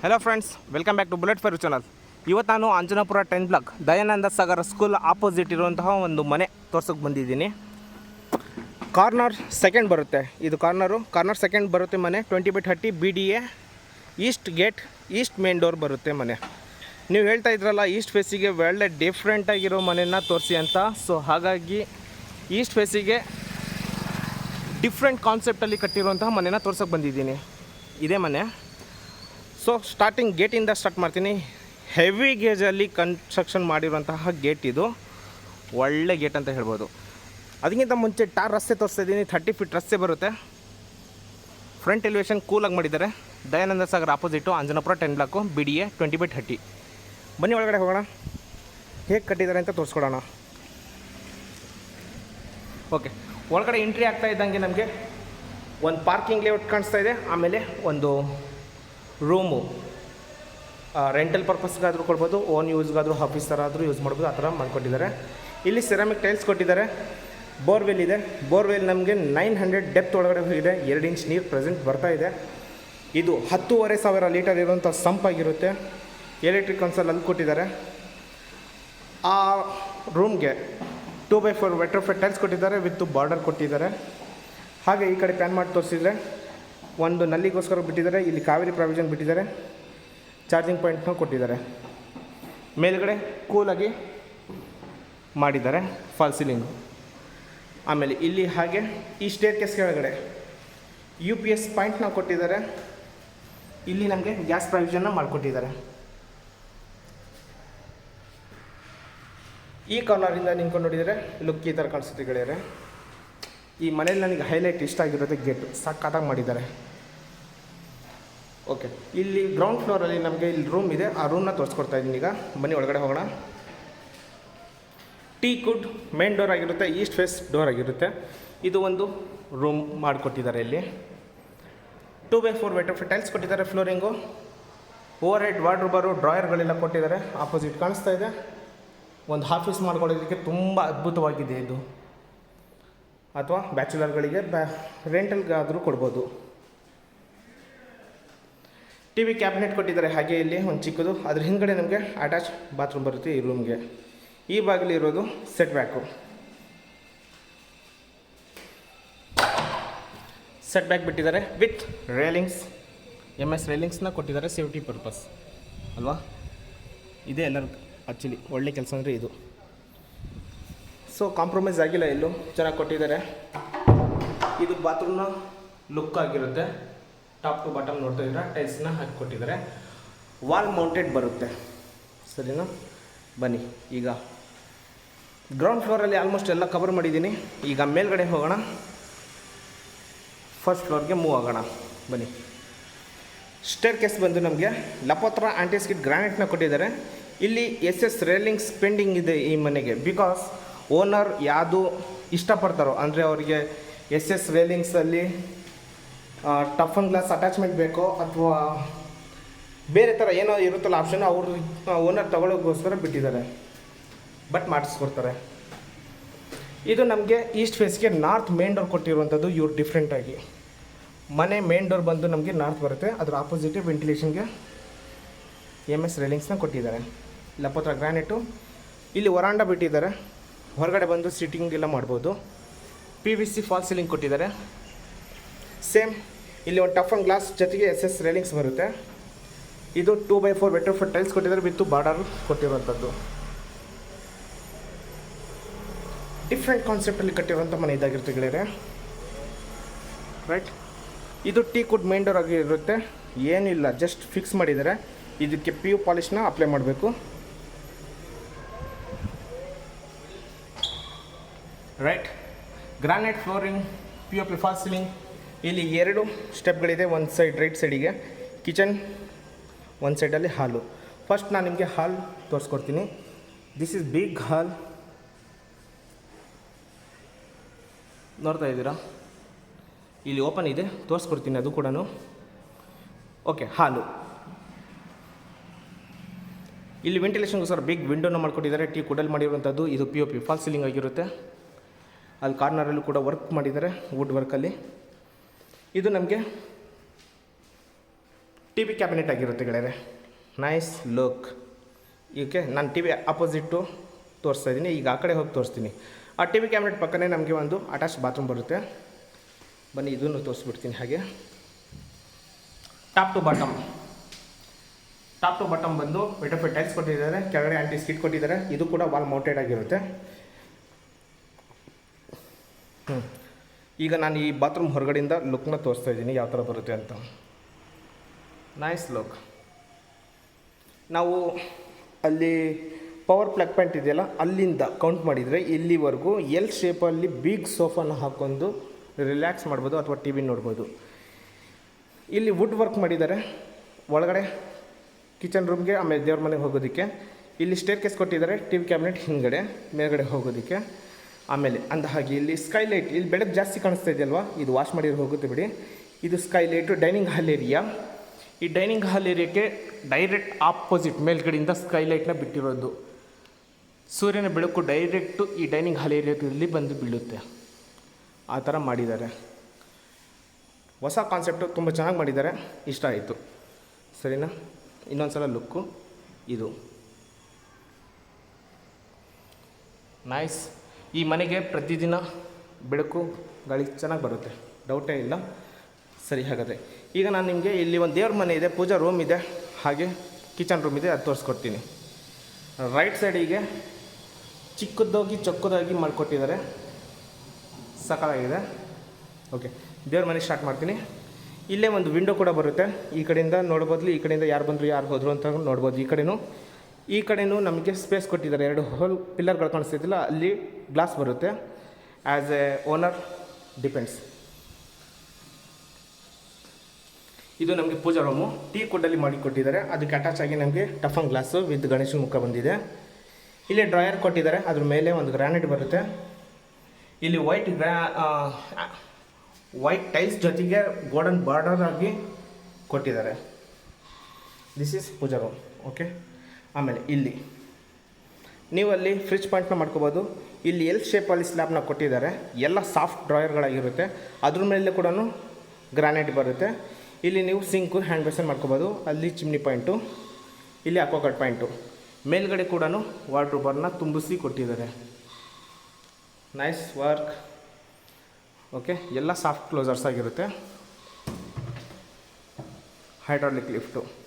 Hello friends welcome back to bullet fire channel ಇವತ್ತು ನಾನು Anjanapura ten block Dayananda Sagara school opposite ಇರುವಂತಹ ಒಂದು ಮನೆ ತೋರ್ಸೋಕ್ಕೆ ಬಂದಿದ್ದೀನಿ. ಕಾರ್ನರ್ ಸೆಕೆಂಡ್ ಬರುತ್ತೆ. ಇದು ಕಾರ್ನರು ಕಾರ್ನರ್ ಸೆಕೆಂಡ್ ಬರುತ್ತೆ ಮನೆ twenty by thirty B D A east gate east main door ಬರುತ್ತೆ ಮನೆ. ನೀವು ಹೇಳ್ತಾ ಇದ್ರಲ್ಲ ಈಸ್ಟ್ ಫೇಸಿಗೆ ಒಳ್ಳೆ ಡಿಫ್ರೆಂಟಾಗಿರೋ ಮನೆಯನ್ನು ತೋರಿಸಿ ಅಂತ. ಸೊ ಹಾಗಾಗಿ ಈಸ್ಟ್ ಫೇಸಿಗೆ ಡಿಫ್ರೆಂಟ್ ಕಾನ್ಸೆಪ್ಟಲ್ಲಿ ಕಟ್ಟಿರುವಂತಹ ಮನೆನ ತೋರ್ಸೋಕೆ ಬಂದಿದ್ದೀನಿ. ಇದೇ ಮನೆ. ಸೊ ಸ್ಟಾರ್ಟಿಂಗ್ ಗೇಟಿಂದ ಸ್ಟಾರ್ಟ್ ಮಾಡ್ತೀನಿ. ಹೆವಿ ಗೇಜಲ್ಲಿ ಕನ್ಸ್ಟ್ರಕ್ಷನ್ ಮಾಡಿರುವಂತಹ ಗೇಟ್ ಇದು. ಒಳ್ಳೆ ಗೇಟ್ ಅಂತ ಹೇಳ್ಬೋದು. ಅದಕ್ಕಿಂತ ಮುಂಚೆ ಟಾರ್ ರಸ್ತೆ ತೋರಿಸ್ತಾ ಇದ್ದೀನಿ. ಥರ್ಟಿ ಫೀಟ್ ರಸ್ತೆ ಬರುತ್ತೆ. ಫ್ರಂಟ್ ಎಲಿವೇಶನ್ ಕೂಲಾಗಿ ಮಾಡಿದ್ದಾರೆ. Dayananda Sagar opposite Anjanapura ten block B D A twenty by thirty ಬನ್ನಿ ಒಳಗಡೆ ಹೋಗೋಣ. ಹೇಗೆ ಕಟ್ಟಿದ್ದಾರೆ ಅಂತ ತೋರಿಸ್ಕೊಡೋಣ. ಓಕೆ ಒಳಗಡೆ ಎಂಟ್ರಿ ಆಗ್ತಾ ಇದ್ದಂಗೆ ನಮಗೆ ಒಂದು ಪಾರ್ಕಿಂಗ್ ಲೇಔಟ್ ಕಾಣಿಸ್ತಾ ಇದೆ. ಆಮೇಲೆ ಒಂದು ರೂಮು. ರೆಂಟಲ್ ಪರ್ಪಸ್ಗಾದರೂ ಕೊಡ್ಬೋದು ಓನ್ ಯೂಸ್ಗಾದರೂ ಆಫೀಸ್ ಥರ ಆದರೂ ಯೂಸ್ ಮಾಡ್ಬೋದು, ಆ ಥರ ಮಾಡಿಕೊಟ್ಟಿದ್ದಾರೆ. ಇಲ್ಲಿ ಸೆರಾಮಿಕ್ ಟೈಲ್ಸ್ ಕೊಟ್ಟಿದ್ದಾರೆ. ಬೋರ್ವೆಲ್ ಇದೆ. ಬೋರ್ವೆಲ್ ನಮಗೆ ನೈನ್ ಹಂಡ್ರೆಡ್ ಡೆಪ್ತ್ ಒಳಗಡೆ ಹೋಗಿದೆ. ಎರಡು ಇಂಚ್ ನೀರು ಪ್ರೆಸೆಂಟ್ ಬರ್ತಾ ಇದೆ. ಇದು ಹತ್ತೂವರೆ ಸಾವಿರ ಲೀಟರ್ ಇರುವಂಥ ಸಂಪಾಗಿರುತ್ತೆ ಎಲೆಕ್ಟ್ರಿಕ್ ಕನ್ಸಲ್ ಅಲ್ಲಿ ಕೊಟ್ಟಿದ್ದಾರೆ. ಆ ರೂಮ್ಗೆ two by four vitrified tiles ಕೊಟ್ಟಿದ್ದಾರೆ ವಿತ್ ಬಾರ್ಡರ್ ಕೊಟ್ಟಿದ್ದಾರೆ. ಹಾಗೆ ಈ ಕಡೆ ಪ್ಯಾನ್ ಮಾಡಿ ತೋರಿಸಿದ್ರೆ ಒಂದು ನಲ್ಲಿಗೋಸ್ಕರ ಬಿಟ್ಟಿದ್ದಾರೆ, ಇಲ್ಲಿ ಕಾವೇರಿ ಪ್ರಾವಿಷನ್ ಬಿಟ್ಟಿದ್ದಾರೆ ಚಾರ್ಜಿಂಗ್ ಪಾಯಿಂಟ್ನ ಕೊಟ್ಟಿದ್ದಾರೆ. ಮೇಲುಗಡೆ ಕೂಲಾಗಿ ಮಾಡಿದ್ದಾರೆ ಫಾಲ್ ಸೀಲಿಂಗು ಆಮೇಲೆ ಇಲ್ಲಿ ಹಾಗೆ ಈ ಸ್ಟೇರ್ ಕೇಸ್ ಕೆಳಗಡೆ ಯು ಪಿ ಎಸ್ ಪಾಯಿಂಟ್ನ ಕೊಟ್ಟಿದ್ದಾರೆ, ಇಲ್ಲಿ ನಮಗೆ ಗ್ಯಾಸ್ ಪ್ರಾವಿಷನ್ನ ಮಾಡಿಕೊಟ್ಟಿದ್ದಾರೆ. ಈ ಕಾರ್ನರಿಂದ ನಿಂತ್ಕೊಂಡು ನೋಡಿದರೆ ಲುಕ್ ಈ ಥರ ಕಾಣಿಸುತ್ತೆ ಗೆಳೆಯರೆ. ಈ ಮನೇಲಿ ನನಗೆ ಹೈಲೈಟ್ ಇಷ್ಟ ಆಗಿರೋದೇ ಗೇಟು ಸಕ್ಕತ್ತಾಗಿ ಮಾಡಿದ್ದಾರೆ. ಓಕೆ ಇಲ್ಲಿ ಗ್ರೌಂಡ್ ಫ್ಲೋರಲ್ಲಿ ನಮಗೆ ಇಲ್ಲಿ ರೂಮ್ ಇದೆ. ಆ ರೂಮ್ನ ತೋರಿಸ್ಕೊಡ್ತಾ ಇದ್ದೀನಿ ಈಗ. ಬನ್ನಿ, ಒಳಗಡೆ ಹೋಗೋಣ. ಟೀ ಕುಡ್ ಮೇನ್ ಡೋರ್ ಆಗಿರುತ್ತೆ. ಈಸ್ಟ್ ಫೇಸ್ ಡೋರ್ ಆಗಿರುತ್ತೆ. ಇದು ಒಂದು ರೂಮ್ ಮಾಡಿಕೊಟ್ಟಿದ್ದಾರೆ ಇಲ್ಲಿ. Two by four vitrified tiles ಕೊಟ್ಟಿದ್ದಾರೆ ಫ್ಲೋರಿಂಗು ಓವರ್ ಹೆಡ್ ವಾರ್ಡ್ರೂಬರು ಡ್ರಾಯರ್ಗಳೆಲ್ಲ ಕೊಟ್ಟಿದ್ದಾರೆ. ಆಪೋಸಿಟ್ ಕಾಣಿಸ್ತಾ ಇದೆ. ಒಂದು ಆಫೀಸ್ ಮಾಡ್ಕೊಳ್ಳೋದಕ್ಕೆ ತುಂಬ ಅದ್ಭುತವಾಗಿದೆ ಇದು. ಅಥವಾ ಬ್ಯಾಚುಲರ್ಗಳಿಗೆ ಬ್ಯಾ ರೆಂಟಲ್ಗಾದರೂ ಕೊಡ್ಬೋದು. ಟಿ ವಿ ಕ್ಯಾಬಿನೆಟ್ ಕೊಟ್ಟಿದ್ದಾರೆ ಹಾಗೆ ಇಲ್ಲಿ ಒಂದು ಚಿಕ್ಕದು. ಅದ್ರ ಹಿಂದ್ಗಡೆ ನಮಗೆ ಅಟ್ಯಾಚ್ ಬಾತ್ರೂಮ್ ಬರುತ್ತೆ ಈ ರೂಮ್ಗೆ. ಈ ಬಾಗಿಲು ಇರೋದು ಸೆಟ್ ಬ್ಯಾಕು. ಸೆಟ್ ಬ್ಯಾಕ್ ಬಿಟ್ಟಿದ್ದಾರೆ ವಿತ್ ರೇಲಿಂಗ್ಸ್ ಎಂ ಎಸ್ ರೇಲಿಂಗ್ಸ್ನ ಕೊಟ್ಟಿದ್ದಾರೆ ಸೇಫ್ಟಿ ಪರ್ಪಸ್. ಅಲ್ವಾ? ಇದೇ ಎಲ್ಲರೂ ಆ್ಯಕ್ಚುಲಿ ಒಳ್ಳೆ ಕೆಲಸ ಅಂದರೆ ಇದು. ಸೊ ಕಾಂಪ್ರಮೈಸ್ ಆಗಿಲ್ಲ ಎಲ್ಲೂ ಚೆನ್ನಾಗಿ ಕೊಟ್ಟಿದ್ದಾರೆ. ಇದು ಬಾತ್ರೂಮ್ನ ಲುಕ್ ಆಗಿರುತ್ತೆ. ಟಾಪ್ ಟು ಬಾಟಮ್ ನೋಡ್ತಾ ಇದ್ರೆ ಟೈಲ್ಸ್ನ ಹಾಕಿ ಕೊಟ್ಟಿದ್ದಾರೆ. ವಾಲ್ ಮೌಂಟೆಡ್ ಬರುತ್ತೆ. ಸರಿನಾ? ಬನ್ನಿ, ಈಗ. ಗ್ರೌಂಡ್ ಫ್ಲೋರಲ್ಲಿ ಆಲ್ಮೋಸ್ಟ್ ಎಲ್ಲ ಕವರ್ ಮಾಡಿದ್ದೀನಿ. ಈಗ ಮೇಲ್ಗಡೆ ಹೋಗೋಣ. ಫಸ್ಟ್ ಫ್ಲೋರ್ಗೆ ಮೂವ್ ಆಗೋಣ. ಬನ್ನಿ. ಸ್ಟೇರ್ ಕೇಸ್ ಬಂದು ನಮಗೆ ಲಪೋತ್ರ ಆಂಟಿಸ್ಕಿಟ್ ಗ್ರಾನೈಟ್ನ ಕೊಟ್ಟಿದ್ದಾರೆ. ಇಲ್ಲಿ ಎಸ್ ಎಸ್ ರೇಲಿಂಗ್ಸ್ ಪೆಂಡಿಂಗ್ ಇದೆ ಈ ಮನೆಗೆ. ಬಿಕಾಸ್ ಓನರ್ ಯಾವುದು ಇಷ್ಟಪಡ್ತಾರೋ, ಅಂದರೆ ಅವರಿಗೆ ಎಸ್ ಎಸ್ ರೇಲಿಂಗ್ಸಲ್ಲಿ ಟಫ್ ಅಂಡ್ ಗ್ಲಾಸ್ ಅಟ್ಯಾಚ್ಮೆಂಟ್ ಬೇಕೋ, ಅಥವಾ ಬೇರೆ ಥರ ಏನೋ ಇರುತ್ತಲ್ಲ ಆಪ್ಷನ್ ಅವರು ಓನರ್ ತಗೊಳ್ಳೋಕ್ಕೋಸ್ಕರ ಬಿಟ್ಟಿದ್ದಾರೆ. ಬಟ್ ಮಾಡಿಸ್ಕೊಡ್ತಾರೆ. ಇದು ನಮಗೆ ಈಸ್ಟ್ ಫೇಸ್ಗೆ ನಾರ್ತ್ ಮೇನ್ ಡೋರ್ ಕೊಟ್ಟಿರುವಂಥದ್ದು ಇವ್ರು ಡಿಫ್ರೆಂಟಾಗಿ ಮನೆ ಮೇನ್ ಡೋರ್ ಬಂದು ನಮಗೆ ನಾರ್ತ್ ಬರುತ್ತೆ, ಅದರ ಆಪೋಸಿಟಿವ್ ವೆಂಟಿಲೇಷನ್ಗೆ ಎಂ ಎಸ್ ರೇಲಿಂಗ್ಸ್ನ ಕೊಟ್ಟಿದ್ದಾರೆ. ಲಪೋತ್ರ ಗ್ರಾನೈಟು ಇಲ್ಲಿ ವರಾಂಡ ಬಿಟ್ಟಿದ್ದಾರೆ. ಹೊರಗಡೆ ಬಂದು ಸಿಟ್ಟಿಂಗ್ ಎಲ್ಲ ಮಾಡ್ಬೋದು. P V C false ceiling ಕೊಟ್ಟಿದ್ದಾರೆ. ಸೇಮ್ ಇಲ್ಲಿ ಒಂದು ಟಫ್ ಆ್ಯಂಡ್ ಗ್ಲಾಸ್ ಜೊತೆಗೆ ಎಸ್ ಎಸ್ ರೇಲಿಂಗ್ಸ್ ಬರುತ್ತೆ. ಇದು two by four vitrified four tiles ಕೊಟ್ಟಿದ್ದಾರೆ ವಿತ್ ಬಾರ್ಡರ್ ಕೊಟ್ಟಿರುವಂಥದ್ದು. ಡಿಫ್ರೆಂಟ್ ಕಾನ್ಸೆಪ್ಟಲ್ಲಿ ಕಟ್ಟಿರುವಂಥ ಮನೆ ಇದಾಗಿರುತ್ತೆ ಗೆಳೆಯರೆ. ರೈಟ್ ಇದು ಟೀ ಕುಡ್ ಮೇನ್ ಡೋರ್ ಆಗಿರುತ್ತೆ. ಏನಿಲ್ಲ ಜಸ್ಟ್ ಫಿಕ್ಸ್ ಮಾಡಿದ್ದಾರೆ. ಇದಕ್ಕೆ ಪಿ ಯು ಪಾಲಿಷ್ನ ಅಪ್ಲೈ ಮಾಡಬೇಕು. Right granite flooring P O P false ceiling ಇಲ್ಲಿ ಎರಡು ಸ್ಟೆಪ್ಗಳಿದೆ, ಒಂದು ಸೈಡ್ ರೈಟ್ ಸೈಡಿಗೆ ಕಿಚನ್ ಒಂದು ಸೈಡಲ್ಲಿ ಹಾಲು ಫಸ್ಟ್ ನಾನು ನಿಮಗೆ ಹಾಲ್ ತೋರಿಸ್ಕೊಡ್ತೀನಿ. ದಿಸ್ ಇಸ್ ಬಿಗ್ ಹಾಲ್ ನೋಡ್ತಾ ಇದ್ದೀರಾ? ಇಲ್ಲಿ ಓಪನ್ ಇದೆ, ತೋರಿಸ್ಕೊಡ್ತೀನಿ ಅದು ಕೂಡ ಓಕೆ ಹಾಲು ಇಲ್ಲಿ ವೆಂಟಿಲೇಷನ್ಗೋಸ್ಕರ ಬಿಗ್ ವಿಂಡೋನ ಮಾಡ್ಕೊಟ್ಟಿದ್ದಾರೆ ಟೀ ಕುಡಲ್ ಮಾಡಿರುವಂಥದ್ದು. ಇದು P O P false ceiling ಆಗಿರುತ್ತೆ. ಅಲ್ಲಿ ಕಾರ್ನರಲ್ಲೂ ಕೂಡ ವರ್ಕ್ ಮಾಡಿದ್ದಾರೆ ವುಡ್ ವರ್ಕಲ್ಲಿ ಇದು ನಮಗೆ ಟಿ ವಿ ಕ್ಯಾಬಿನೆಟ್ ಆಗಿರುತ್ತೆ ಗೆಳೆಯರೆ. ನೈಸ್ ಲುಕ್ ಓಕೆ ನಾನು ಟಿ ವಿ ಅಪೋಸಿಟ್ಟು ತೋರಿಸ್ತಾ ಇದ್ದೀನಿ. ಈಗ ಆ ಕಡೆ ಹೋಗಿ ತೋರಿಸ್ತೀನಿ. ಆ ಟಿ ವಿ ಕ್ಯಾಬಿನೆಟ್ ಪಕ್ಕನೇ ನಮಗೆ ಒಂದು ಅಟ್ಯಾಚ್ ಬಾತ್ರೂಮ್ ಬರುತ್ತೆ. ಬನ್ನಿ, ಇದನ್ನು ತೋರಿಸ್ಬಿಡ್ತೀನಿ ಹಾಗೆ. Top to bottom top to bottom ಬಂದು ವೆಟಫೆ ಟೈಲ್ಸ್ ಕೊಟ್ಟಿದ್ದಾರೆ. ಕೆಳಗಡೆ ಆ್ಯಂಟಿ ಸ್ಕಿಟ್ ಕೊಟ್ಟಿದ್ದಾರೆ. ಇದು ಕೂಡ ವಾಲ್ ಮೌಂಟೆಡ್ ಆಗಿರುತ್ತೆ. ಈಗ ನಾನು ಈ ಬಾತ್ರೂಮ್ ಹೊರಗಡೆಯಿಂದ ಲುಕ್ನ ತೋರಿಸ್ತಾ ಇದ್ದೀನಿ, ಯಾವ ಥರ ಬರುತ್ತೆ ಅಂತ. ನೈಸ್ ಲುಕ್ ನಾವು ಅಲ್ಲಿ ಪವರ್ ಪ್ಲಗ್ ಪಾಯಿಂಟ್ ಇದೆಯಲ್ಲ, ಅಲ್ಲಿಂದ ಕೌಂಟ್ ಮಾಡಿದರೆ ಇಲ್ಲಿವರೆಗೂ ಎಲ್ ಶೇಪಲ್ಲಿ ಬಿಗ್ ಸೋಫಾನ ಹಾಕ್ಕೊಂಡು ರಿಲ್ಯಾಕ್ಸ್ ಮಾಡ್ಬೋದು ಅಥವಾ ಟಿ ವಿ ನೋಡ್ಬೋದು. ಇಲ್ಲಿ ವುಡ್ ವರ್ಕ್ ಮಾಡಿದ್ದಾರೆ. ಒಳಗಡೆ ಕಿಚನ್ ರೂಮ್ಗೆ ಆಮೇಲೆ ದೇವ್ರ ಮನೆಗೆ ಹೋಗೋದಕ್ಕೆ. ಇಲ್ಲಿ ಸ್ಟೇರ್ ಕೇಸ್ ಕೊಟ್ಟಿದ್ದಾರೆ ಟಿ ವಿ ಕ್ಯಾಬಿನೆಟ್ ಹಿಂದ್ಗಡೆ, ಮೇಲ್ಗಡೆ ಹೋಗೋದಕ್ಕೆ. ಆಮೇಲೆ ಅಂದ ಹಾಗೆ ಇಲ್ಲಿ ಸ್ಕೈಲೈಟ್ ಇಲ್ಲಿ ಬೆಳಕು ಜಾಸ್ತಿ ಕಾಣಿಸ್ತಾ ಇದೆಯಲ್ವಾ? ಇದು ವಾಶ್ ಮಾಡಿರೋ ಹೋಗುತ್ತೆ ಬಿಡಿ. ಇದು ಸ್ಕೈಲೈಟು ಡೈನಿಂಗ್ ಹಾಲ್ ಏರಿಯಾ ಈ ಡೈನಿಂಗ್ ಹಾಲ್ ಏರಿಯಾಕ್ಕೆ ಡೈರೆಕ್ಟ್ ಆಪೋಸಿಟ್ ಮೇಲ್ಗಡೆಯಿಂದ ಸ್ಕೈಲೈಟ್ನ ಬಿಟ್ಟಿರೋದು. ಸೂರ್ಯನ ಬೆಳಕು ಡೈರೆಕ್ಟು ಈ ಡೈನಿಂಗ್ ಹಾಲ್ ಏರಿಯಾದಲ್ಲಿ ಬಂದು ಬೀಳುತ್ತೆ. ಆ ಥರ ಮಾಡಿದ್ದಾರೆ. ಹೊಸ ಕಾನ್ಸೆಪ್ಟು ತುಂಬ ಚೆನ್ನಾಗಿ ಮಾಡಿದ್ದಾರೆ. ಇಷ್ಟ ಆಯಿತು. ಸರಿನಾ? ಇನ್ನೊಂದು ಸಲ ಲುಕ್ಕು ಇದು. ನೈಸ್ ಈ ಮನೆಗೆ ಪ್ರತಿದಿನ ಬೆಳಕು, ಗಾಳಿ ಚೆನ್ನಾಗಿ ಬರುತ್ತೆ. ಡೌಟೇ ಇಲ್ಲ. ಸರಿ, ಹಾಗಾದರೆ. ಈಗ ನಾನು ನಿಮಗೆ ಇಲ್ಲಿ ಒಂದು ದೇವ್ರ ಮನೆ ಇದೆ, ಪೂಜಾ ರೂಮ್ ಇದೆ, ಹಾಗೆ ಕಿಚನ್ ರೂಮ್ ಇದೆ, ಅದು ತೋರಿಸ್ಕೊಡ್ತೀನಿ. ರೈಟ್ ಸೈಡಿಗೆ ಚಿಕ್ಕದಾಗಿ ಚೊಕ್ಕದಾಗಿ ಮಾಡಿಕೊಟ್ಟಿದ್ದಾರೆ. ಸಕಾಲಾಗಿದೆ ಓಕೆ ದೇವ್ರ ಮನೆ ಸ್ಟಾರ್ಟ್ ಮಾಡ್ತೀನಿ. ಇಲ್ಲೇ ಒಂದು ವಿಂಡೋ ಕೂಡ ಬರುತ್ತೆ. ಈ ಕಡೆಯಿಂದ ನೋಡ್ಬೋದು, ಈ ಕಡೆಯಿಂದ ಯಾರು ಬಂದರು, ಯಾರು ಹೋದರು ಅಂತ ನೋಡ್ಬೋದು. ಈ ಕಡೆನೂ ಈ ಕಡೆಯೂ ನಮಗೆ ಸ್ಪೇಸ್ ಕೊಟ್ಟಿದ್ದಾರೆ. ಎರಡು ಹೋಲ್ ಪಿಲ್ಲರ್ಗಳು ಕಾಣಿಸ್ತಿದ್ದಿಲ್ಲ ಅಲ್ಲಿ ಗ್ಲಾಸ್ ಬರುತ್ತೆ. ಆ್ಯಸ್ ಎ ಓನರ್ ಡಿಪೆಂಡ್ಸ್ ಇದು ನಮಗೆ ಪೂಜಾ ರೂಮು ಟೀ ಕುಡ್ಡಲ್ಲಿ ಮಾಡಿ ಕೊಟ್ಟಿದ್ದಾರೆ. ಅದಕ್ಕೆ ಅಟ್ಯಾಚ್ ಆಗಿ ನಮಗೆ ಟಫನ್ ಗ್ಲಾಸು ವಿತ್ ಗಣೇಶನ ಮುಖ ಬಂದಿದೆ. ಇಲ್ಲಿ ಡ್ರಾಯರ್ ಕೊಟ್ಟಿದ್ದಾರೆ. ಅದ್ರ ಮೇಲೆ ಒಂದು ಗ್ರಾನೈಟ್ ಬರುತ್ತೆ. ಇಲ್ಲಿ ವೈಟ್ ಗ್ರಾ ವೈಟ್ ಟೈಲ್ಸ್ ಜೊತೆಗೆ ಗೋಲ್ಡನ್ ಬಾರ್ಡರ್ ಆಗಿ ಕೊಟ್ಟಿದ್ದಾರೆ. This is pooja room okay ಆಮೇಲೆ ಇಲ್ಲಿ. ನೀವು ಅಲ್ಲಿ ಫ್ರಿಜ್ ಪಾಯಿಂಟ್ನ ಮಾಡ್ಕೋಬೋದು. ಇಲ್ಲಿ ಎಲ್ ಶೇಪಲ್ಲಿ ಸ್ಲ್ಯಾಬ್ನ ಕೊಟ್ಟಿದ್ದಾರೆ. ಎಲ್ಲ ಸಾಫ್ಟ್ ಡ್ರಾಯರ್ಗಳಾಗಿರುತ್ತೆ ಅದ್ರ ಮೇಲೆ ಕೂಡ ಗ್ರಾನೈಟ್ ಬರುತ್ತೆ. ಇಲ್ಲಿ ನೀವು ಸಿಂಕು ಹ್ಯಾಂಡ್ ಬೇಸನ್ ಮಾಡ್ಕೋಬೋದು. ಅಲ್ಲಿ ಚಿಮ್ನಿ ಪಾಯಿಂಟು ಇಲ್ಲಿ ಅಕ್ವಾಗಾರ್ಡ್ ಪಾಯಿಂಟು ಮೇಲ್ಗಡೆ ಕೂಡ ವಾಟ್ರೂಬರ್ನ ತುಂಬಿಸಿ ಕೊಟ್ಟಿದ್ದಾರೆ. ನೈಸ್ ವರ್ಕ್ ಓಕೆ ಎಲ್ಲ ಸಾಫ್ಟ್ ಕ್ಲೋಸರ್ಸ್ ಆಗಿರುತ್ತೆ. ಹೈಡ್ರಾಲಿಕ್ ಲಿಫ್ಟು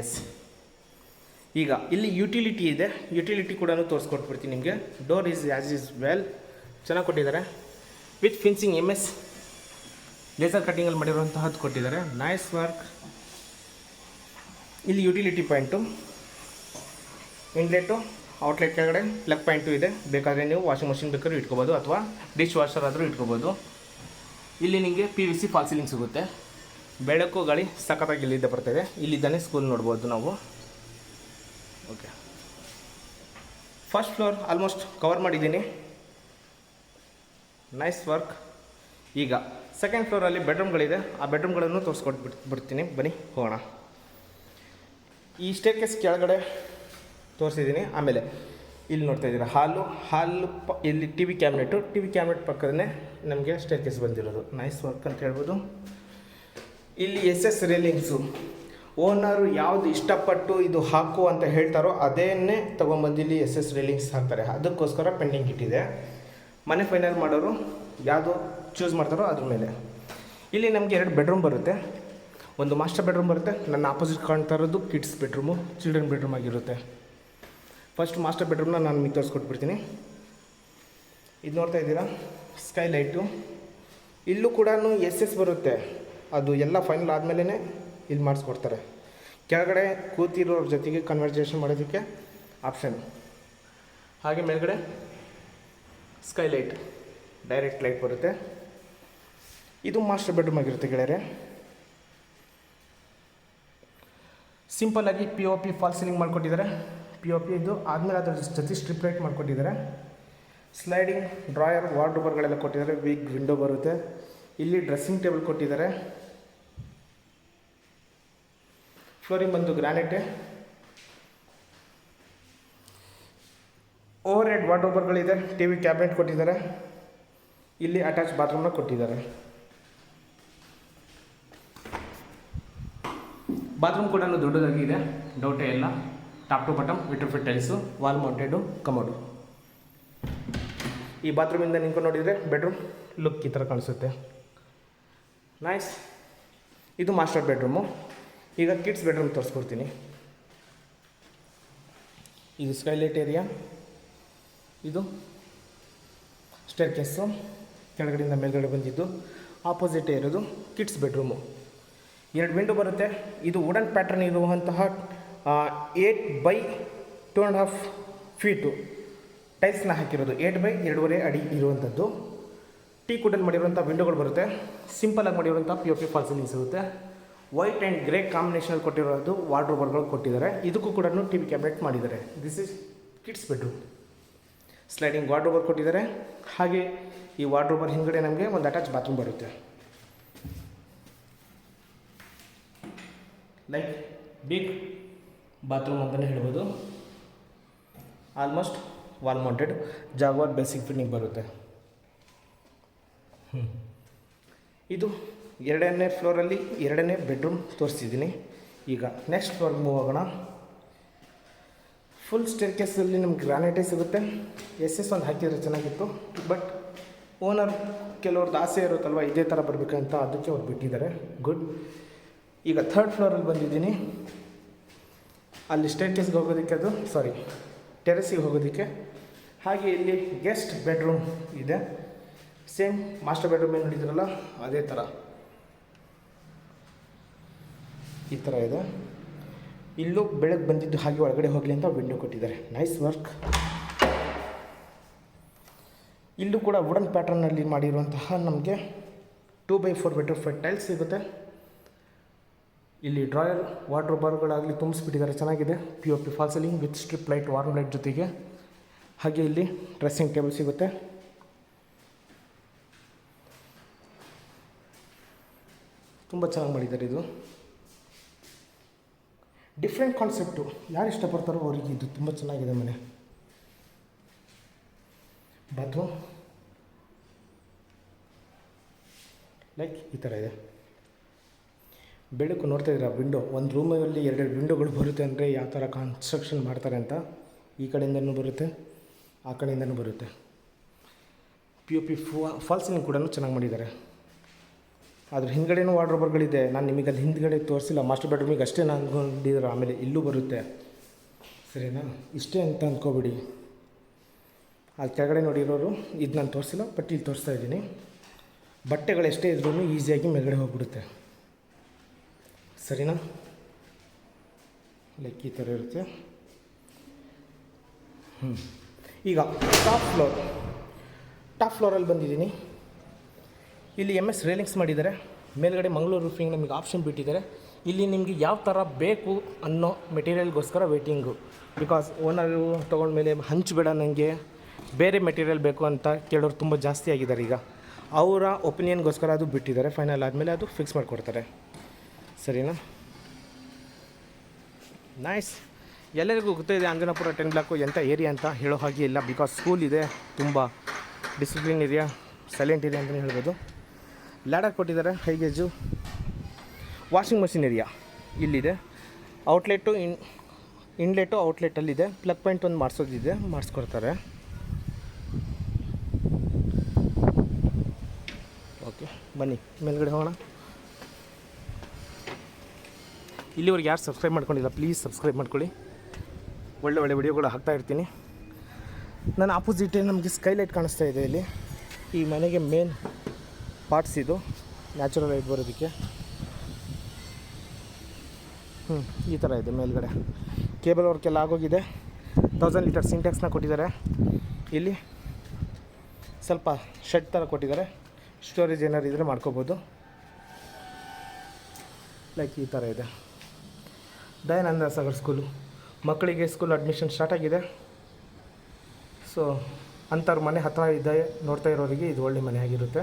ಎಸ್ ಈಗ ಇಲ್ಲಿ ಯುಟಿಲಿಟಿ ಇದೆ. ಯುಟಿಲಿಟಿ ಕೂಡ ತೋರಿಸ್ಕೊಟ್ಬಿಡ್ತೀನಿ ನಿಮಗೆ. Door is as is well ಚೆನ್ನಾಗಿ ಕೊಟ್ಟಿದ್ದಾರೆ. With finishing M S laser ಕಟ್ಟಿಂಗಲ್ಲಿ ಮಾಡಿರುವಂತಹದ್ದು ಕೊಟ್ಟಿದ್ದಾರೆ. ನೈಸ್ ವರ್ಕ್ ಇಲ್ಲಿ ಯುಟಿಲಿಟಿ ಪಾಯಿಂಟು ಇನ್ಲೆಟು ಔಟ್ಲೆಟ್ ಕೆಳಗಡೆ ಪ್ಲಗ್ ಪಾಯಿಂಟು ಇದೆ. ಬೇಕಾದರೆ ನೀವು ವಾಷಿಂಗ್ ಮಷಿನ್ ಬೇಕಾದ್ರೂ ಇಟ್ಕೋಬೋದು ಅಥವಾ ಡಿಶ್ ವಾಷರ್ ಆದರೂ ಇಟ್ಕೋಬೋದು. ಇಲ್ಲಿ ನಿಮಗೆ P V C false ceiling ಸಿಗುತ್ತೆ. ಬೆಳಕು, ಗಾಳಿ ಸಖತ್ತಾಗಿ ಇಲ್ಲಿದ್ದ ಬರ್ತಾಯಿದೆ ಇಲ್ಲಿದ್ದಾನೆ ಸ್ಕೂಲ್ ನೋಡ್ಬೋದು ನಾವು. Okay first floor almost cover ಮಾಡಿದ್ದೀನಿ. ನೈಸ್ ವರ್ಕ್ ಈಗ ಸೆಕೆಂಡ್ ಫ್ಲೋರಲ್ಲಿ ಬೆಡ್ರೂಮ್ಗಳಿದೆ ಆ ಬೆಡ್ರೂಮ್ಗಳನ್ನು ತೋರಿಸ್ಕೊಟ್ಟು ಬಿಡ್ ಬಿಡ್ತೀನಿ. ಬನ್ನಿ, ಹೋಗೋಣ. ಈ ಸ್ಟೇರ್ಕೇಸ್ ಕೆಳಗಡೆ ತೋರಿಸಿದ್ದೀನಿ. ಆಮೇಲೆ ಇಲ್ಲಿ ನೋಡ್ತಾ ಇದ್ದೀರಾ ಹಾಲು ಹಾಲು ಪ ಇಲ್ಲಿ T V cabinet T V cabinet ಪಕ್ಕದಲ್ಲೇ ನಮಗೆ ಸ್ಟೇರ್ಕೇಸ್ ಬಂದಿರೋದು. ನೈಸ್ ವರ್ಕ್ ಅಂತ ಹೇಳ್ಬೋದು. ಇಲ್ಲಿ ಎಸ್ ಎಸ್ ರೇಲಿಂಗ್ಸು ಓನರು ಯಾವುದು ಇಷ್ಟಪಟ್ಟು ಇದು ಹಾಕು ಅಂತ ಹೇಳ್ತಾರೋ ಅದೇನೇ ತೊಗೊಂಬಂದು ಇಲ್ಲಿ ಎಸ್ ಎಸ್ ರೇಲಿಂಗ್ಸ್ ಹಾಕ್ತಾರೆ. ಅದಕ್ಕೋಸ್ಕರ ಪೆಂಡಿಂಗ್ ಇಟ್ಟಿದೆ. ಮನೆ ಫೈನಲ್ ಮಾಡೋರು ಯಾವುದು ಚೂಸ್ ಮಾಡ್ತಾರೋ ಅದ್ರ ಮೇಲೆ. ಇಲ್ಲಿ ನಮಗೆ ಎರಡು ಬೆಡ್ರೂಮ್ ಬರುತ್ತೆ. ಒಂದು ಮಾಸ್ಟರ್ ಬೆಡ್ರೂಮ್ ಬರುತ್ತೆ. ನನ್ನ ಆಪೋಸಿಟ್ ಕಾಣ್ತಾ ಇರೋದು ಕಿಡ್ಸ್ ಬೆಡ್ರೂಮು ಚಿಲ್ಡ್ರನ್ ಬೆಡ್ರೂಮ್ ಆಗಿರುತ್ತೆ ಫಸ್ಟ್ ಮಾಸ್ಟರ್ ಬೆಡ್ರೂಮ್ನ ನಾನು ನಿಮಗೆ ತೋರಿಸ್ಕೊಟ್ಬಿಡ್ತೀನಿ ಇದು ನೋಡ್ತಾ ಇದ್ದೀರಾ? ಸ್ಕೈ ಲೈಟು ಇಲ್ಲೂ ಕೂಡ ಎಸ್ ಎಸ್ ಬರುತ್ತೆ. ಅದು ಎಲ್ಲ ಫೈನಲ್ ಆದಮೇಲೆ ಇಲ್ಲಿ ಮಾಡಿಸ್ಕೊಡ್ತಾರೆ. ಕೆಳಗಡೆ ಕೂತಿರೋರ ಜೊತೆಗೆ ಕನ್ವರ್ಸೇಷನ್ ಮಾಡೋದಕ್ಕೆ ಆಪ್ಷನ್ ಹಾಗೆ ಮೇಲ್ಗಡೆ ಸ್ಕೈಲೈಟ್ ಡೈರೆಕ್ಟ್ ಲೈಟ್ ಬರುತ್ತೆ. ಇದು ಮಾಸ್ಟರ್ ಬೆಡ್ರೂಮ್ ಆಗಿರುತ್ತೆ ಗೆಳೆಯರೆ. ಸಿಂಪಲ್ಲಾಗಿ P O P false ceiling ಮಾಡಿಕೊಟ್ಟಿದ್ದಾರೆ. ಪಿ ಒ ಪಿ ಇದು ಆದಮೇಲೆ ಅದರ ಜೊತೆ ಸ್ಟ್ರಿಪ್ ಲೈಟ್ ಮಾಡಿಕೊಟ್ಟಿದ್ದಾರೆ. ಸ್ಲೈಡಿಂಗ್ ಡ್ರಾಯರ್ ವಾರ್ಡ್ರೋಬರ್ಗಳೆಲ್ಲ ಕೊಟ್ಟಿದ್ದಾರೆ. ಬಿಗ್ ವಿಂಡೋ ಬರುತ್ತೆ. ಇಲ್ಲಿ ಡ್ರೆಸ್ಸಿಂಗ್ ಟೇಬಲ್ ಕೊಟ್ಟಿದ್ದಾರೆ. ಫ್ಲೋರಿನ್ ಬಂದು ಗ್ರಾನೈಟ್ ಓವರ್ ಹೆಡ್ ವಾರ್ಡ್ರೋಬರ್ಗಳಿದೆ ಟಿ ವಿ ಕ್ಯಾಬಿನೆಟ್ ಕೊಟ್ಟಿದ್ದಾರೆ. ಇಲ್ಲಿ ಅಟ್ಯಾಚ್ ಬಾತ್ರೂಮ್ನ ಕೊಟ್ಟಿದ್ದಾರೆ. ಬಾತ್ರೂಮ್ ಕೂಡ ದೊಡ್ಡದಾಗಿದೆ ಡೌಟೇ ಇಲ್ಲ. Top to bottom vitrified tiles wall mounted commode ಈ ಬಾತ್ರೂಮಿಂದ ನಿಂತ್ಕೊಂಡು ನೋಡಿದರೆ ಬೆಡ್ರೂಮ್ ಲುಕ್ ಈ ಥರ ಕಾಣಿಸುತ್ತೆ. ನೈಸ್ ಇದು ಮಾಸ್ಟರ್ ಬೆಡ್ರೂಮು ಈಗ ಕಿಡ್ಸ್ ಬೆಡ್ರೂಮ್ ತೋರಿಸ್ಕೊಡ್ತೀನಿ. ಇದು ಸ್ಕೈಲೈಟ್ ಏರಿಯಾ ಇದು ಸ್ಟೇರ್ ಕೇಸು ಕೆಳಗಡೆಯಿಂದ ಮೇಲ್ಗಡೆ ಬಂದಿದ್ದು. ಆಪೋಸಿಟೇ ಇರೋದು ಕಿಡ್ಸ್ ಬೆಡ್ರೂಮು ಎರಡು ವಿಂಡೋ ಬರುತ್ತೆ. ಇದು ವುಡನ್ ಪ್ಯಾಟರ್ನ್ ಇರುವಂತಹ eight by two and half feet ಟೈಲ್ಸ್ನ ಹಾಕಿರೋದು. ಏಟ್ ಬೈ ಎರಡೂವರೆ ಅಡಿ ಇರುವಂಥದ್ದು ಟೀ ಕುಡಲ್ಲಿ ಮಾಡಿರುವಂಥ ವಿಂಡೋಗಳು ಬರುತ್ತೆ. ಸಿಂಪಲಾಗಿ ಮಾಡಿರುವಂಥ ಪಿ ಒ ಪಿ ಫಾಲ್ಸಿಂಗ್ ಸಿಗುತ್ತೆ ವೈಟ್ ಆ್ಯಂಡ್ ಗ್ರೇ ಕಾಂಬಿನೇಷನಲ್ಲಿ ಕೊಟ್ಟಿರೋದು ವಾರ್ಡ್ರೋಬರ್ಗಳು ಕೊಟ್ಟಿದ್ದಾರೆ. ಇದಕ್ಕೂ ಕೂಡ ಟಿ ವಿ ಕ್ಯಾಬಿನೆಟ್ ಮಾಡಿದ್ದಾರೆ. This is kids bedroom sliding wardrobe ಕೊಟ್ಟಿದ್ದಾರೆ. ಹಾಗೆ ಈ ವಾರ್ಡ್ರೋಬರ್ ಹಿಂದ್ಗಡೆ ನಮಗೆ ಒಂದು ಅಟ್ಯಾಚ್ ಬಾತ್ರೂಮ್ ಬರುತ್ತೆ. ಲೈಕ್ ಬಿಗ್ ಬಾತ್ರೂಮ್ ಅಂತಲೇ ಹೇಳ್ಬೋದು. Almost wall mounted Jaquar basic fitting ಬರುತ್ತೆ. ಹ್ಞೂ ಇದು ಎರಡನೇ ಫ್ಲೋರಲ್ಲಿ ಎರಡನೇ ಬೆಡ್ರೂಮ್ ತೋರಿಸಿದ್ದೀನಿ ಈಗ ನೆಕ್ಸ್ಟ್ ಫ್ಲೋರ್ಗೆ ಮೂವ್ ಆಗೋಣ. ಫುಲ್ ಸ್ಟೇರ್ ಕೇಸಲ್ಲಿ ನಿಮ್ಗೆ ಗ್ರಾನೈಟೇ ಸಿಗುತ್ತೆ. ಎಸ್ ಎಸ್ ಒಂದು ಹಾಕಿದರೆ ಚೆನ್ನಾಗಿತ್ತು. ಬಟ್ ಓನರ್ ಕೆಲವ್ರದ್ದು ಆಸೆ ಇರುತ್ತಲ್ವ, ಇದೇ ಥರ ಬರಬೇಕಂತ ಅದಕ್ಕೆ ಅವ್ರು ಬಿಟ್ಟಿದ್ದಾರೆ. ಗುಡ್ ಈಗ ಥರ್ಡ್ ಫ್ಲೋರಲ್ಲಿ ಬಂದಿದ್ದೀನಿ. ಅಲ್ಲಿ ಸ್ಟೇರ್ ಕೇಸ್ಗೆ ಹೋಗೋದಕ್ಕೆ ಅದು ಸಾರಿ ಟೆರೆಸಿಗೆ ಹೋಗೋದಕ್ಕೆ. ಹಾಗೆ ಇಲ್ಲಿ ಗೆಸ್ಟ್ ಬೆಡ್ರೂಮ್ ಇದೆ. ಸೇಮ್ ಮಾಸ್ಟರ್ ಬೆಡ್ರೂಮ್ ಏನು ನೋಡಿದ್ರಲ್ಲ, ಅದೇ ಥರ ಈ ಥರ ಇದೆ. ಇಲ್ಲೂ ಬೆಳಗ್ಗೆ ಬಂದಿದ್ದು ಹಾಗೆ ಒಳಗಡೆ ಹೋಗಲಿ ಅಂತ ವಿಂಡೋ ಕೊಟ್ಟಿದ್ದಾರೆ. ನೈಸ್ ವರ್ಕ್ ಇಲ್ಲೂ ಕೂಡ ವುಡನ್ ಪ್ಯಾಟರ್ನಲ್ಲಿ ಮಾಡಿರುವಂತಹ ನಮಗೆ two by four metre five tiles ಸಿಗುತ್ತೆ. ಇಲ್ಲಿ ಡ್ರಾಯರ್ ವಾಟರ್ ಬಾರ್ಗಳಾಗಲಿ ತುಂಬಿಸ್ಬಿಟ್ಟಿದ್ದಾರೆ. ಚೆನ್ನಾಗಿದೆ. P O P false ceiling with strip light warm light ಜೊತೆಗೆ. ಹಾಗೆ ಇಲ್ಲಿ ಡ್ರೆಸ್ಸಿಂಗ್ ಟೇಬಲ್ ಸಿಗುತ್ತೆ. ತುಂಬ ಚೆನ್ನಾಗಿ ಮಾಡಿದ್ದಾರೆ ಇದು. ಡಿಫ್ರೆಂಟ್ ಕಾನ್ಸೆಪ್ಟು ಯಾರು ಇಷ್ಟಪಡ್ತಾರೋ ಅವರಿಗೆ ಇದು ತುಂಬ ಚೆನ್ನಾಗಿದೆ ಮನೆ. ಬಾತ್ರೂಮ್ ಲೈಕ್ ಈ ಥರ ಇದೆ. ಬೆಳಕು ನೋಡ್ತಾ ಇದ್ದೀರಾ ವಿಂಡೋ? ಒಂದು ರೂಮಲ್ಲಿ ಎರಡೆರಡು ವಿಂಡೋಗಳು ಬರುತ್ತೆ ಅಂದರೆ ಯಾವ ಥರ ಕನ್ಸ್ಟ್ರಕ್ಷನ್ ಮಾಡ್ತಾರೆ ಅಂತ ಈ ಕಡೆಯಿಂದನೂ ಬರುತ್ತೆ, ಆ ಕಡೆಯಿಂದನೂ ಬರುತ್ತೆ. ಪಿ ಯು ಪಿ ಫಾಲ್ಸಿಂಗ್ ಕೂಡ ಚೆನ್ನಾಗಿ ಮಾಡಿದ್ದಾರೆ. ಅದ್ರ ಹಿಂದ್ಗಡೆನೂ ವಾರ್ಡ್ರೋಬರ್ಗಳಿದೆ ನಾನು ನಿಮಗೆ ಅದು ಹಿಂದ್ಗಡೆ ತೋರಿಸಿಲ್ಲ. ಮಾಸ್ಟರ್ ಬೆಡ್ರೂಮಿಗೆ ಅಷ್ಟೇ ನಾನು ಅಂದ್ಕೊಂಡಿದ್ರೆ ಆಮೇಲೆ ಇಲ್ಲೂ ಬರುತ್ತೆ. ಸರಿನಾ? ಇಷ್ಟೇ ಅಂತ ಅಂದ್ಕೋಬಿಡಿ ಅಲ್ಲಿ ಕೆಳಗಡೆ ನೋಡಿರೋರು, ಇದು ನಾನು ತೋರಿಸಿಲ್ಲ ಬಟ್ ಇಲ್ಲಿ ತೋರಿಸ್ತಾ ಇದ್ದೀನಿ. ಬಟ್ಟೆಗಳು ಎಷ್ಟೇ ಇದ್ರೂ ಈಸಿಯಾಗಿ ಮೇಲ್ಗಡೆ ಹೋಗ್ಬಿಡುತ್ತೆ. ಸರಿನಾ? ಲೈಕ್ ಈ ಥರ ಇರುತ್ತೆ. ಹ್ಞೂ ಈಗ ಟಾಪ್ ಫ್ಲೋರ್ ಟಾಪ್ ಫ್ಲೋರಲ್ಲಿ ಬಂದಿದ್ದೀನಿ. ಇಲ್ಲಿ ಎಂ ಎಸ್ ರೇಲಿಂಗ್ಸ್ ಮಾಡಿದ್ದಾರೆ. ಮೇಲ್ಗಡೆ ಮಂಗಳೂರು ರೂಫಿಂಗ್ ನಿಮಗೆ ಆಪ್ಷನ್ ಬಿಟ್ಟಿದ್ದಾರೆ. ಇಲ್ಲಿ ನಿಮಗೆ ಯಾವ ಥರ ಬೇಕು ಅನ್ನೋ ಮೆಟೀರಿಯಲ್ಗೋಸ್ಕರ ವೇಟಿಂಗು ಬಿಕಾಸ್ ಓನರು ತೊಗೊಂಡ್ಮೇಲೆ ಹಂಚಬೇಡ ನನಗೆ ಬೇರೆ ಮೆಟೀರಿಯಲ್ ಬೇಕು ಅಂತ ಕೇಳೋರು ತುಂಬ ಜಾಸ್ತಿ ಆಗಿದ್ದಾರೆ ಈಗ. ಅವರ ಒಪಿನಿಯನ್ಗೋಸ್ಕರ ಅದು ಬಿಟ್ಟಿದ್ದಾರೆ. ಫೈನಲ್ ಆದಮೇಲೆ ಅದು ಫಿಕ್ಸ್ ಮಾಡಿಕೊಡ್ತಾರೆ. ಸರಿನಾ? ನೈಸ್ ಎಲ್ಲರಿಗೂ ಗೊತ್ತಿದೆ ಅಂಜನಾಪುರ ಟೆನ್ ಬ್ಲಾಕು ಎಂಥ ಏರಿಯಾ ಅಂತ ಹೇಳೋ ಹಾಗೆ ಇಲ್ಲ. ಬಿಕಾಸ್ ಸ್ಕೂಲ್ ಇದೆ. ತುಂಬ ಡಿಸಿಪ್ಲಿನ್ ಏರಿಯಾ ಸೈಲೆಂಟ್ ಏರಿಯಾ ಅಂತಲೇ ಹೇಳ್ಬೋದು. ಲ್ಯಾಡರ್ ಕೊಟ್ಟಿದ್ದಾರೆ high gauge washing machine area ಇಲ್ಲಿದೆ. ಔಟ್ಲೆಟ್ಟು ಇನ್ ಇನ್ಲೆಟು ಔಟ್ಲೆಟಲ್ಲಿದೆ ಪ್ಲಗ್ ಪಾಯಿಂಟ್ ಒಂದು ಮಾಡಿಸೋದಿದೆ, ಮಾಡಿಸ್ಕೊಡ್ತಾರೆ. ಓಕೆ ಬನ್ನಿ, ಮೇಲ್ಗಡೆ ಹೋಗೋಣ. ಇಲ್ಲಿವರೆಗೆ ಯಾರು ಸಬ್ಸ್ಕ್ರೈಬ್ ಮಾಡ್ಕೊಂಡಿಲ್ಲ ಪ್ಲೀಸ್ ಸಬ್ಸ್ಕ್ರೈಬ್ ಮಾಡ್ಕೊಳ್ಳಿ. ಒಳ್ಳೆ ಒಳ್ಳೆ ವಿಡಿಯೋಗಳು ಹಾಕ್ತಾ ಇರ್ತೀನಿ. ನನ್ನ ಆಪೋಸಿಟೇ ನಮಗೆ ಸ್ಕೈಲೈಟ್ ಕಾಣಿಸ್ತಾ ಇದೆ ಇಲ್ಲಿ. ಈ ಮನೆಗೆ ಮೇನ್ ಪಾರ್ಟ್ಸ್ ಇದು, ನ್ಯಾಚುರಲ್ ಲೈಟ್ ಬರೋದಕ್ಕೆ. ಹ್ಞೂ ಈ ಥರ ಇದೆ ಮೇಲ್ಗಡೆ. ಕೇಬಲ್ ವರ್ಕೆಲ್ಲ ಆಗೋಗಿದೆ. ತೌಸಂಡ್ ಲೀಟರ್ ಸಿಂಟ್ಯಾಕ್ಸ್ನ ಕೊಟ್ಟಿದ್ದಾರೆ. ಇಲ್ಲಿ ಸ್ವಲ್ಪ ಶೆಡ್ ಥರ ಕೊಟ್ಟಿದ್ದಾರೆ. ಸ್ಟೋರೇಜ್ ಏನಾರು ಇದ್ದರೆ ಮಾಡ್ಕೋಬೋದು. ಲೈಕ್ ಈ ಥರ ಇದೆ. ದಯಾನಂದ ಸಾಗರ್ ಸ್ಕೂಲು ಮಕ್ಕಳಿಗೆ ಸ್ಕೂಲ್ ಅಡ್ಮಿಷನ್ ಸ್ಟಾರ್ಟ್ ಆಗಿದೆ. ಸೊ ಅಂಥವ್ರ ಮನೆ ಹತ್ತಿರ ಇದೆ ನೋಡ್ತಾ ಇರೋರಿಗೆ ಇದು ಒಳ್ಳೆ ಮನೆ ಆಗಿರುತ್ತೆ.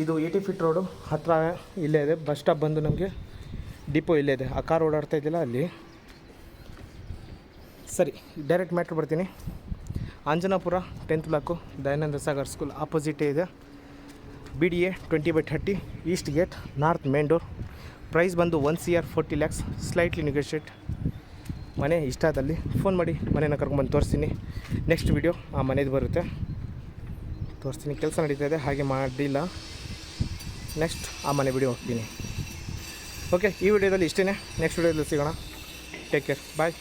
ಇದು ಏಯ್ಟಿ ಫೀಟ್ ರೋಡು ಹತ್ತಿರ ಇಲ್ಲೇ ಇದೆ. ಬಸ್ ಸ್ಟಾಪ್ ಬಂದು ನಮಗೆ ಡಿಪೋ ಇಲ್ಲೇ ಇದೆ. ಆ ಕಾರ್ ಓಡಾಡ್ತಾ ಇದ್ದಿಲ್ಲ ಅಲ್ಲಿ. ಸರಿ ಡೈರೆಕ್ಟ್ ಮ್ಯಾಟ್ರ್ ಬರ್ತೀನಿ. Anjanapura tenth block Dayananda Sagar school ಆಪೋಸಿಟೇ ಇದೆ. B D A twenty by thirty east gate north main door price ಬಂದು one C R forty lakhs slightly negotiate ಮನೆ ಇಷ್ಟ ಆದಲ್ಲಿ ಫೋನ್ ಮಾಡಿ ಮನೇನ ಕರ್ಕೊಂಬಂದು ತೋರಿಸ್ತೀನಿ. ನೆಕ್ಸ್ಟ್ ವಿಡಿಯೋ ಆ ಮನೇದು ಬರುತ್ತೆ. ತೋರಿಸ್ತೀನಿ. ಕೆಲಸ ನಡೀತಾ ಇದೆ. ಹಾಗೆ ಮಾಡಿಲ್ಲ. ನೆಕ್ಸ್ಟ್ ಆ ಮನೆ ವಿಡಿಯೋ ಹೋಗ್ತೀನಿ. ಓಕೆ ಈ ವಿಡಿಯೋದಲ್ಲಿ ಇಷ್ಟೇ ನೆಕ್ಸ್ಟ್ ವಿಡಿಯೋದಲ್ಲಿ ಸಿಗೋಣ. Take care bye